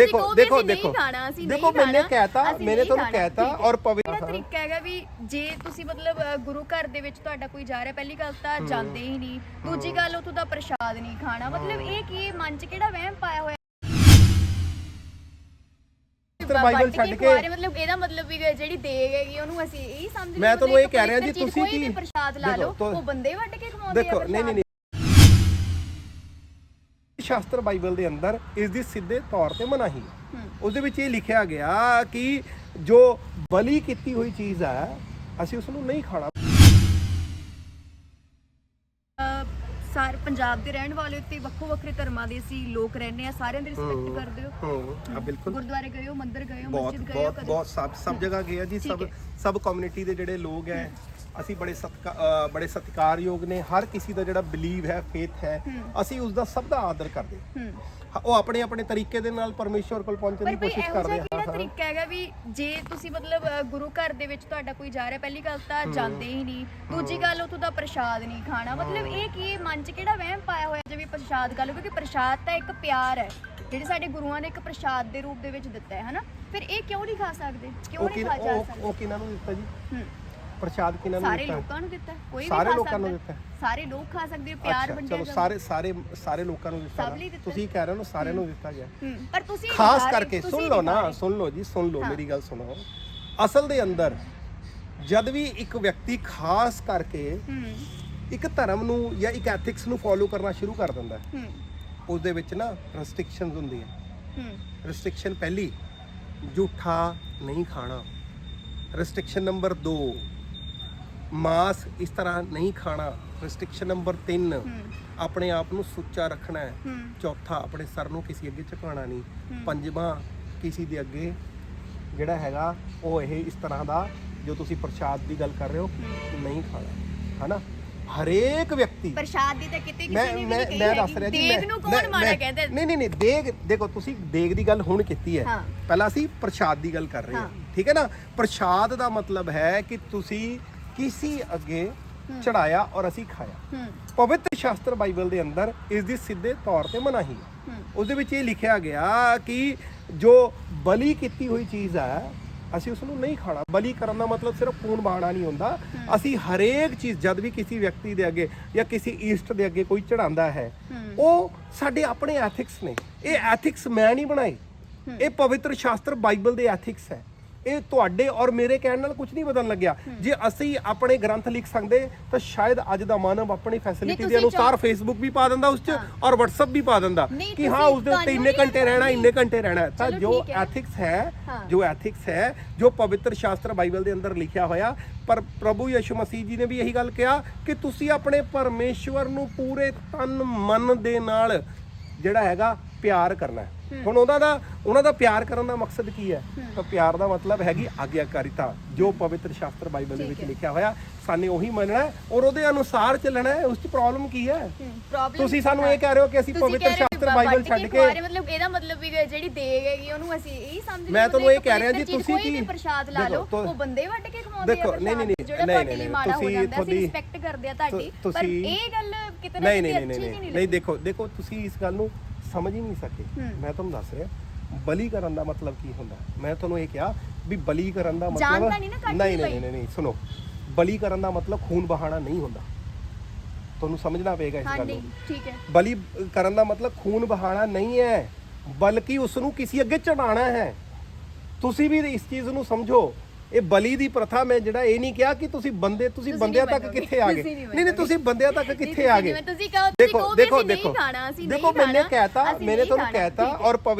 ਦੇਖੋ ਦੇਖੋ ਦੇਖੋ ਦੇਖੋ। ਮੈਨੇ ਕਹਿਤਾ ਮੈਨੇ ਤੁਹਾਨੂੰ ਕਹਿਤਾ। ਔਰ ਪਵਿੱਤਰ ਤਰੀਕਾ ਹੈਗਾ ਵੀ ਜੇ ਤੁਸੀਂ ਮਤਲਬ ਅ, ਗੁਰੂ ਘਰ ਦੇ ਵਿੱਚ ਤੁਹਾਡਾ ਕੋਈ ਜਾ ਰਿਹਾ ਪਹਿਲੀ ਗੱਲ ਤਾਂ ਜਾਂਦੇ ਹੀ ਨਹੀਂ। ਦੂਜੀ ਗੱਲ ਉਥੋਂ ਦਾ ਪ੍ਰਸ਼ਾਦ ਨਹੀਂ ਖਾਣਾ। ਮਤਲਬ ਇਹ ਕੀ ਮਨ 'ਚ ਕਿਹੜਾ ਵਹਿਮ ਪਾਇਆ ਹੋਇਆ? ਬਾਈਬਲ ਛੱਡ ਕੇ ਮਤਲਬ ਇਹਦਾ ਮਤਲਬ ਵੀ ਜਿਹੜੀ ਦੇਗ ਹੈਗੀ ਉਹਨੂੰ ਅਸੀਂ ਇਹ ਸਮਝ ਮੈਂ ਤੁਹਾਨੂੰ ਇਹ ਕਹਿ ਰਿਹਾ ਜੀ, ਤੁਸੀਂ ਕੀ? ਪ੍ਰਸ਼ਾਦ ਲਾ ਲਓ ਉਹ ਬੰਦੇ ਵੱਟ ਕੇ ਖਵਾਉਂਦੇ ਆ ਦੇਖੋ ਨਹੀਂ ਨਹੀਂ ਨਹੀਂ ਸ਼ਾਸਤਰ ਬਾਈਬਲ ਦੇ ਅੰਦਰ ਇਸ ਦੀ ਸਿੱਧੇ ਤੌਰ ਤੇ ਮਨਾਹੀ ਹੈ। ਹੂੰ। ਉਸ ਦੇ ਵਿੱਚ ਇਹ ਲਿਖਿਆ ਗਿਆ ਕਿ ਜੋ ਬਲੀ ਕੀਤੀ ਹੋਈ ਚੀਜ਼ ਹੈ ਅਸੀਂ ਉਸ ਨੂੰ ਨਹੀਂ ਖਾਣਾ। ਸਾਰੇ ਪੰਜਾਬ ਦੇ ਰਹਿਣ ਵਾਲੇ ਉੱਤੇ ਵੱਖੋ ਵੱਖਰੇ ਧਰਮਾਂ ਦੇ ਅਸੀਂ ਲੋਕ ਰਹਿੰਦੇ ਆ ਸਾਰਿਆਂ ਦੀ ਰਿਸਪੈਕਟ ਕਰਦੇ ਹੋ। ਹਾਂ। ਆ ਬਿਲਕੁਲ। ਗੁਰਦੁਆਰੇ ਗਏ ਹੋ ਮੰਦਿਰ ਗਏ ਹੋ ਮਸਜਿਦ ਗਏ ਹੋ ਬਹੁਤ ਸਭ ਸਭ ਜਗ੍ਹਾ ਗਏ ਆ ਜੀ ਸਭ। ਸਭ ਕਮਿਊਨਿਟੀ ਦੇ ਜਿਹੜੇ ਲੋਕ ਹੈ। ਅਸੀਂ ਬੜੇ ਬੜੇ ਸਤਿਕਾਰਯੋਗ ਨੇ ਹਰ ਕਿਸੇ ਦਾ ਜਿਹੜਾ ਬਿਲੀਵ ਹੈ ਫੇਥ ਹੈ ਅਸੀਂ ਉਸ ਦਾ ਸਭ ਦਾ ਆਦਰ ਕਰਦੇ। ਉਹ ਆਪਣੇ ਆਪਣੇ ਤਰੀਕੇ ਦੇ ਨਾਲ ਪਰਮੇਸ਼ਵਰ ਕੋਲ ਪਹੁੰਚਣ ਦੀ ਕੋਸ਼ਿਸ਼ ਕਰਦੇ ਹਾਂ ਕਿਹੜਾ ਤਰੀਕਾ ਹੈਗਾ ਵੀ ਜੇ ਤੁਸੀਂ ਮਤਲਬ ਗੁਰੂ ਘਰ ਦੇ ਵਿੱਚ ਤੁਹਾਡਾ ਕੋਈ ਜਾ ਰਿਹਾ ਪਹਿਲੀ ਗੱਲ ਤਾਂ ਜਾਂਦੇ ਹੀ ਨਹੀਂ। ਦੂਜੀ ਗੱਲ ਉਥੋਂ ਦਾ ਪ੍ਰਸ਼ਾਦ ਨਹੀਂ ਖਾਣਾ। ਮਤਲਬ ਇਹ ਕੀ ਮਨ 'ਚ ਕਿਹੜਾ ਵਹਿਮ ਪਾਇਆ ਹੋਇਆ ਜੇ ਵੀ ਪ੍ਰਸ਼ਾਦ ਲਓ? ਕਿਉਂਕਿ ਪ੍ਰਸ਼ਾਦ ਤਾਂ ਇੱਕ ਪਿਆਰ ਹੈ ਜਿਹੜੇ ਸਾਡੇ ਗੁਰੂਆਂ ਨੇ ਇੱਕ ਪ੍ਰਸ਼ਾਦ ਦੇ ਰੂਪ ਦੇ ਵਿੱਚ ਦਿੱਤਾ ਹੈ ਹਨਾ? ਫਿਰ ਇਹ ਕਿਉਂ ਨਹੀਂ ਖਾ ਸਕਦੇ? ਕਿਉਂ ਨਹੀਂ ਖਾ ਜਾ ਸਕਦੇ? ਉਹ ਕਿਹਨਾਂ ਨੂੰ ਦਿੱਤਾ ਜੀ? ਹੂੰ। ਪ੍ਰਸ਼ਾਦ ਕਿਹਨਾਂ ਨੂੰ ਸਾਰੇ ਦਿੱਤਾ? ਲੋਕਾਂ ਨੂੰ ਦਿੱਤਾ ਕੋਈ ਵੀ ਸਾਰੇ ਖਾ ਲੋਕਾਂ ਨੂੰ ਸਕਦਾ। ਦਿੱਤਾ। ਹੈ। ਸਾਰੇ ਲੋਕ ਖਾ ਸਕਦੇ ਆ, ਪਿਆਰ ਅੱਛਾ ਵੰਡਿਆ ਚਲੋ ਜਾਂਦਾ। ਸਾਰੇ ਸਾਰੇ ਸਾਰੇ ਲੋਕਾਂ ਨੂੰ ਦਿੱਤਾ ਸਭ। ਤੁਸੀਂ ਕਹਿ ਰਹੇ ਹੋ ਸਾਰਿਆਂ ਨੂੰ ਦਿੱਤਾ ਗਿਆ। ਪਰ ਤੁਸੀਂ ਖਾਸ ਸਾਰੇ- ਕਰਕੇ ਤੁਸੀਂ ਸੁਣ ਲਓ ਨਾ। ਸੁਣ ਲਓ ਜੀ ਸੁਣ ਲਓ। ਮੇਰੀ ਗੱਲ ਸੁਣੋ। ਅਸਲ ਦੇ ਅੰਦਰ ਜਦ ਵੀ ਇੱਕ ਵਿਅਕਤੀ ਖਾਸ ਕਰਕੇ ਹੂੰ। ਇੱਕ ਧਰਮ ਨੂੰ ਜਾਂ ਇੱਕ ਐਥਿਕਸ ਨੂੰ ਫੋਲੋ ਕਰਨਾ ਸ਼ੁਰੂ ਕਰ ਦਿੰਦਾ ਹੈ ਹੂੰ। ਉਸ ਦੇ ਵਿੱਚ ਨਾ ਰੈਸਟ੍ਰਿਕਸ਼ਨਸ ਹੁੰਦੀਆਂ। ਹੂੰ। ਰੈਸਟ੍ਰਿਕਸ਼ਨ ਪਹਿਲੀ ਝੂਠਾ ਨਹੀਂ ਖਾਣਾ। ਰੈਸਟ੍ਰਿਕਸ਼ਨ ਨੰਬਰ 2 ਮਾਸ ਇਸ ਤਰ੍ਹਾਂ ਨਹੀਂ ਖਾਣਾ। ਰੈਸਟ੍ਰਿਕਸ਼ਨ ਨੰਬਰ 3 ਹੂੰ। ਆਪਣੇ ਆਪ ਨੂੰ ਸੁੱਚਾ ਰੱਖਣਾ ਹੈ। ਚੌਥਾ ਆਪਣੇ ਸਰ ਨੂੰ ਕਿਸੇ ਅੱਗੇ ਝੁਕਾਉਣਾ ਨਹੀਂ। ਪੰਜਵਾਂ ਕਿਸੇ ਦੇ ਅੱਗੇ ਜਿਹੜਾ ਹੈਗਾ ਉਹ ਇਹ ਇਸ ਤਰ੍ਹਾਂ ਦਾ ਜੋ ਤੁਸੀਂ ਪ੍ਰਸ਼ਾਦ ਦੀ ਗੱਲ ਕਰ ਰਹੇ ਹੋ ਨਹੀਂ ਖਾਣਾ। ਹਨਾ? ਹਰੇਕ ਵਿਅਕਤੀ ਪ੍ਰਸ਼ਾਦ ਦੀ ਤਾਂ ਕਿਤੇ ਕਿਸੇ ਨੇ ਮੈਂ ਮੈਂ ਦੱਸ ਰਿਹਾ ਜੀ ਦੇਗ ਨੂੰ ਕੌਣ ਮਾੜਾ ਮੈਂ- ਕਹਿੰਦਾ? ਨਹੀਂ ਨਹੀਂ ਨਹੀਂ ਦੇਗ ਦੇਖੋ ਤੁਸੀਂ ਦੇਗ ਦੀ ਗੱਲ ਹੁਣ ਕੀਤੀ ਹੈ। ਪਹਿਲਾਂ ਅਸੀਂ ਪ੍ਰਸ਼ਾਦ ਦੀ ਗੱਲ ਕਰ ਰਹੇ ਹਾਂ। ਠੀਕ ਹੈ ਨਾ? ਪ੍ਰਸ਼ਾਦ ਦਾ ਮਤਲਬ ਹੈ ਕਿ ਤੁਸੀਂ ਕਿਸੇ ਅੱਗੇ ਚੜਾਇਆ ਔਰ ਅਸੀਂ ਖਾਇਆ ਪਵਿੱਤਰ ਸ਼ਾਸਤਰ ਬਾਈਬਲ ਦੇ ਅੰਦਰ ਇਸ ਦੀ ਸਿੱਧੇ ਤੌਰ ਤੇ ਮਨਾਹੀ ਹੈ ਉਸ ਦੇ ਵਿੱਚ ਇਹ ਲਿਖਿਆ ਗਿਆ ਕਿ ਜੋ ਬਲੀ ਕੀਤੀ ਹੋਈ ਚੀਜ਼ ਹੈ ਅਸੀਂ ਉਸ ਨੂੰ ਨਹੀਂ ਖਾਣਾ ਬਲੀ ਕਰਨ ਦਾ ਮਤਲਬ ਸਿਰਫ ਖੂਨ ਬਹਾਣਾ ਨਹੀਂ ਹੁੰਦਾ ਅਸੀਂ ਹਰੇਕ ਚੀਜ਼ ਜਦ ਵੀ ਕਿਸੇ ਵਿਅਕਤੀ ਦੇ ਅੱਗੇ ਜਾਂ ਕਿਸੇ ਈਸਟ ਦੇ ਅੱਗੇ ਕੋਈ ਚੜਾਉਂਦਾ ਹੂੰ। ਉਹ ਸਾਡੇ ਆਪਣੇ ਐਥਿਕਸ ਨੇ ਇਹ ਐਥਿਕਸ ਮੈਂ ਨਹੀਂ ਬਣਾਏ ਇਹ ਪਵਿੱਤਰ ਸ਼ਾਸਤਰ ਬਾਈਬਲ ਦੇ ਐਥਿਕਸ ਹੈ ਇਹ ਤੁਹਾਡੇ ਔਰ ਮੇਰੇ ਕਹਿਣ ਨਾਲ ਕੁਝ ਨਹੀਂ ਬਦਲਣ ਲੱਗਿਆ ਜੇ ਅਸੀਂ ਆਪਣੇ ਗ੍ਰੰਥ ਲਿਖ ਸਕਦੇ ਤਾਂ ਸ਼ਾਇਦ ਅੱਜ ਦਾ ਮਾਨਵ ਆਪਣੀ ਫੈਸਿਲਿਟੀ ਦੇ ਅਨੁਸਾਰ ਫੇਸਬੁੱਕ ਵੀ ਪਾ ਦਿੰਦਾ ਉਸ 'ਚ ਔਰ WhatsApp ਵੀ ਪਾ ਦਿੰਦਾ ਕਿ ਹਾਂ ਉਸ ਦੇ ਉੱਤੇ ਇੰਨੇ ਘੰਟੇ ਰਹਿਣਾ ਇੰਨੇ ਘੰਟੇ ਰਹਿਣਾ। ਤਾਂ ਜੋ। ਐਥਿਕਸ ਹੈ ਹਾਂ। ਜੋ ਐਥਿਕਸ ਹੈ ਜੋ ਪਵਿੱਤਰ ਸ਼ਾਸਤਰ ਬਾਈਬਲ ਦੇ ਅੰਦਰ ਲਿਖਿਆ ਹੋਇਆ ਪਰ ਪ੍ਰਭੂ ਯਿਸੂ ਮਸੀਹ ਜੀ ਨੇ ਵੀ ਇਹੀ ਗੱਲ ਕਿਹਾ ਕਿ ਤੁਸੀਂ ਆਪਣੇ ਪਰਮੇਸ਼ਵਰ ਨੂੰ ਪੂਰੇ ਤਨ ਮਨ ਦੇ ਨਾਲ ਜਿਹੜਾ ਹੈਗਾ ਪਿਆਰ ਕਰਨਾ ਹੈ ਹੁਣ ਉਹਨਾਂ ਦਾ ਉਹਨਾਂ ਦਾ ਪਿਆਰ ਕਰਨ ਦਾ ਮਕਸਦ ਕੀ ਹੈ? ਤਾਂ ਪਿਆਰ ਦਾ ਮਤਲਬ ਹੈਗੀ ਆਗਿਆਕਾਰਿਤਾ ਜੋ ਪਵਿੱਤਰ ਸ਼ਾਸਤਰ ਬਾਈਬਲ ਦੇ ਵਿੱਚ। ਲਿਖਿਆ ਹੋਇਆ ਸਾਨੇ ਉਹੀ ਮੰਨਣਾ ਔਰ ਉਹਦੇ ਅਨੁਸਾਰ ਚੱਲਣਾ ਹੈ ਉਸ 'ਚ ਪ੍ਰੋਬਲਮ ਕੀ ਹੈ? ਤੁਸੀਂ ਸਾਨੂੰ ਇਹ ਕਹਿ ਰਹੇ ਹੋ ਕਿ ਅਸੀਂ ਪਵਿੱਤਰ ਸ਼ਾਸਤਰ ਬਾਈਬਲ ਛੱਡ ਕੇ ਮਤਲਬ ਇਹਦਾ ਮਤਲਬ ਵੀ ਜਿਹੜੀ ਦੇਗ ਹੈਗੀ ਉਹਨੂੰ ਅਸੀਂ ਇਹ ਸਮਝ ਮੈਂ ਤੁਹਾਨੂੰ ਇਹ ਕਹਿ ਰਿਹਾ ਜੀ, ਤੁਸੀਂ ਕੀ- ਪ੍ਰਸ਼ਾਦ ਲਾ ਲਓ ਉਹ ਬੰਦੇ ਵੱਟ ਕੇ ਖਵਾਉਂਦੇ ਆ ਦੇਖੋ, ਨਹੀਂ, ਨਹੀਂ, ਨਹੀਂ, ਜਿਹੜਾ ਨਹੀਂ, ਨਹੀਂ, ਤੁਸੀਂ ਤੁਹਾਡੀ- ਰਿਸਪੈਕਟ ਕਰਦੇ ਆ ਤੁਹਾਡੀ ਪਰ ਇਹ ਗੱਲ ਕਿਤੇ ਨਾ ਨਹੀਂ ਕਿਤੇ ਅੱਛੀ ਨਹੀਂ ਨਹੀਂ ਦੇਖੋ ਦੇਖੋ ਤੁਸੀਂ ਇਸ ਗੱਲ ਨੂੰ ਸਮਝ ਹੀ ਨਹੀਂ ਸਕੇ। ਮੈਂ ਤੁਹਾਨੂੰ ਦੱਸ ਰਿਹਾ ਬਲੀ ਕਰਨ ਦਾ ਮਤਲਬ ਕੀ ਹੁੰਦਾ? ਮੈਂ ਤੁਹਾਨੂੰ ਇਹ ਕਿਹਾ ਵੀ ਬਲੀ ਕਰਨ ਦਾ ਮਤਲਬ ਨਹੀਂ ਨਾ ਨਹੀਂ ਨਹੀਂ ਨਹੀਂ ਨਹੀਂ ਸੁਣੋ। ਬਲੀ ਕਰਨ ਦਾ ਮਤਲਬ ਖੂਨ ਬਹਾਣਾ ਨਹੀਂ ਹੁੰਦਾ। ਤੁਹਾਨੂੰ ਸਮਝਣਾ ਪਏਗਾ ਇਸ ਗੱਲ ਨੂੰ। ਠੀਕ ਹੈ। ਬਲੀ ਕਰਨ ਦਾ ਮਤਲਬ ਖੂਨ ਬਹਾਣਾ ਨਹੀਂ ਹੈ ਬਲਕਿ ਉਸ ਨੂੰ ਕਿਸੇ ਅੱਗੇ ਚੜਾਉਣਾ ਹੈ। ਤੁਸੀਂ ਵੀ ਇਸ ਚੀਜ਼ ਨੂੰ ਸਮਝੋ। ਇਹ ਬਲੀ ਦੀ ਪ੍ਰਥਾ ਮੈਂ ਜਿਹੜਾ ਇਹ ਨਹੀਂ ਕਿਹਾ ਕਿ ਤੁਸੀਂ ਬੰਦੇ ਤੁਸੀਂ ਬੰਦਿਆਂ ਤੱਕ ਕਿੱਥੇ ਆ ਗਏ। ਨਹੀਂ ਨਹੀਂ ਤੁਸੀਂ ਬੰਦਿਆਂ ਤੱਕ ਕਿੱਥੇ ਆ ਗਏ। ਦੇਖੋ ਦੇਖੋ ਦੇਖੋ। ਦੇਖੋ ਮੈਨੇ ਕਹਿਤਾ ਮੈਨੇ ਤੁਹਾਨੂੰ ਕਹਿਤਾ। ਔਰ ਪਵਿੱਤਰ